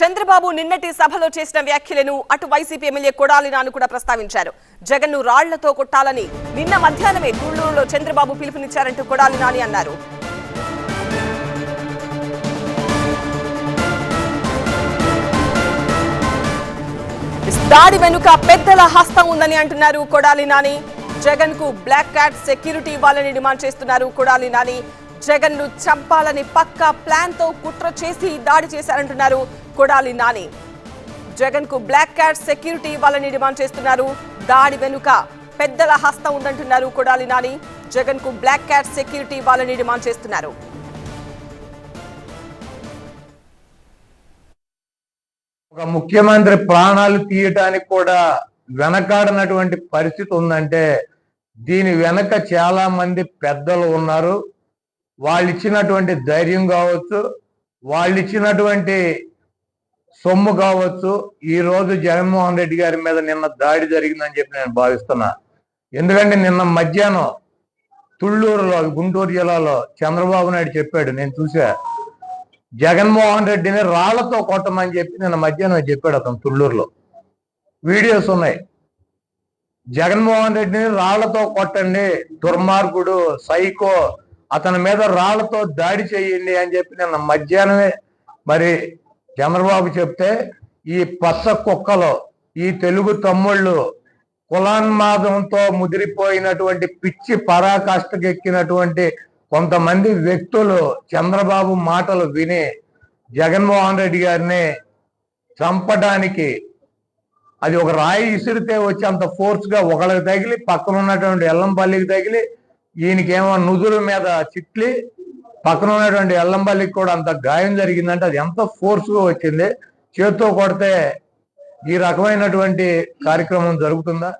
చంద్రబాబు నిన్నటి సభలో చేసిన వ్యాఖ్యలను అటు వైసీపీ ఎమ్మెల్యే కొడాలి నాను కూడా ప్రస్తావించారు. జగన్ను రాళ్ళతో కొట్టాలని నిన్న మధ్యాహ్నమే గూడూరులో చంద్రబాబు పిలుపునిచ్చారంటూ కొడాలి నాని అన్నారు. దాడి వెనుక పెద్దల హస్తం ఉందని అంటున్నారు కొడాలి నాని. జగన్కు బ్లాక్ క్యాట్ సెక్యూరిటీ ఇవ్వాలని డిమాండ్ చేస్తున్నారు కొడాలి నాని. జగన్ను చంపాలని పక్కా ప్లాన్తో కుట్ర చేసి దాడి చేశారంటున్నారు కొడాలి నాని. జగన్కు బ్లాక్ క్యాట్ సెక్యూరిటీ ఇవ్వాలని డిమాండ్ చేస్తున్నారు. దాడి వెనుక పెద్దల హస్తం ఉందంటున్నారు కొడాలి నాని. జగన్కు బ్లాక్ క్యాట్ సెక్యూరిటీ ఇవ్వాలని డిమాండ్ చేస్తున్నారు. ఒక ముఖ్యమంత్రి ప్రాణాలు తీయటానికి కూడా వెనకాడనటువంటి పరిస్థితి ఉందంటే దీని వెనక చాలా మంది పెద్దలు ఉన్నారు. వాళ్ళు ఇచ్చినటువంటి ధైర్యం కావచ్చు. వాళ్ళు ఇచ్చినటువంటి సొమ్ము కావచ్చు. ఈ రోజు జగన్మోహన్ రెడ్డి గారి మీద నిన్న దాడి జరిగిందని చెప్పి నేను భావిస్తున్నా. ఎందుకంటే నిన్న మధ్యాహ్నం తుళ్ళూరులో గుంటూరు జిల్లాలో చంద్రబాబు నాయుడు చెప్పాడు నేను చూసా జగన్మోహన్ రెడ్డిని రాళ్ళతో కొట్టమని చెప్పి నిన్న మధ్యాహ్నం చెప్పాడు అతను తుళ్ళూరులో. వీడియోస్ ఉన్నాయి. జగన్మోహన్ రెడ్డిని రాళ్ళతో కొట్టండి దుర్మార్గుడు సైకో అతని మీద రాళ్ళతో దాడి చేయండి అని చెప్పి నిన్న మధ్యాహ్నమే మరి చంద్రబాబు చెప్తే ఈ పచ్చ కుక్కలు ఈ తెలుగు తమ్ముళ్ళు కులాన్మాదంతో ముదిరిపోయినటువంటి పిచ్చి పరాకాష్ఠకెక్కినటువంటి కొంతమంది వ్యక్తులు చంద్రబాబు మాటలు విని జగన్మోహన్ రెడ్డి గారిని చంపడానికి అది ఒక రాయి ఇసిరితే వచ్చి అంత ఫోర్స్గా ఒకళ్ళకి తగిలి పక్కన ఉన్నటువంటి ఎల్లంపల్లికి తగిలి ఈయనకేమో నుదురు మీద చిట్లి పక్కన ఉన్నటువంటి ఎల్లంబల్లికి కూడా అంత గాయం జరిగిందంటే అది ఎంత ఫోర్స్గా వచ్చింది? చేత్తో కొడితే ఈ రకమైనటువంటి కార్యక్రమం జరుగుతుందా?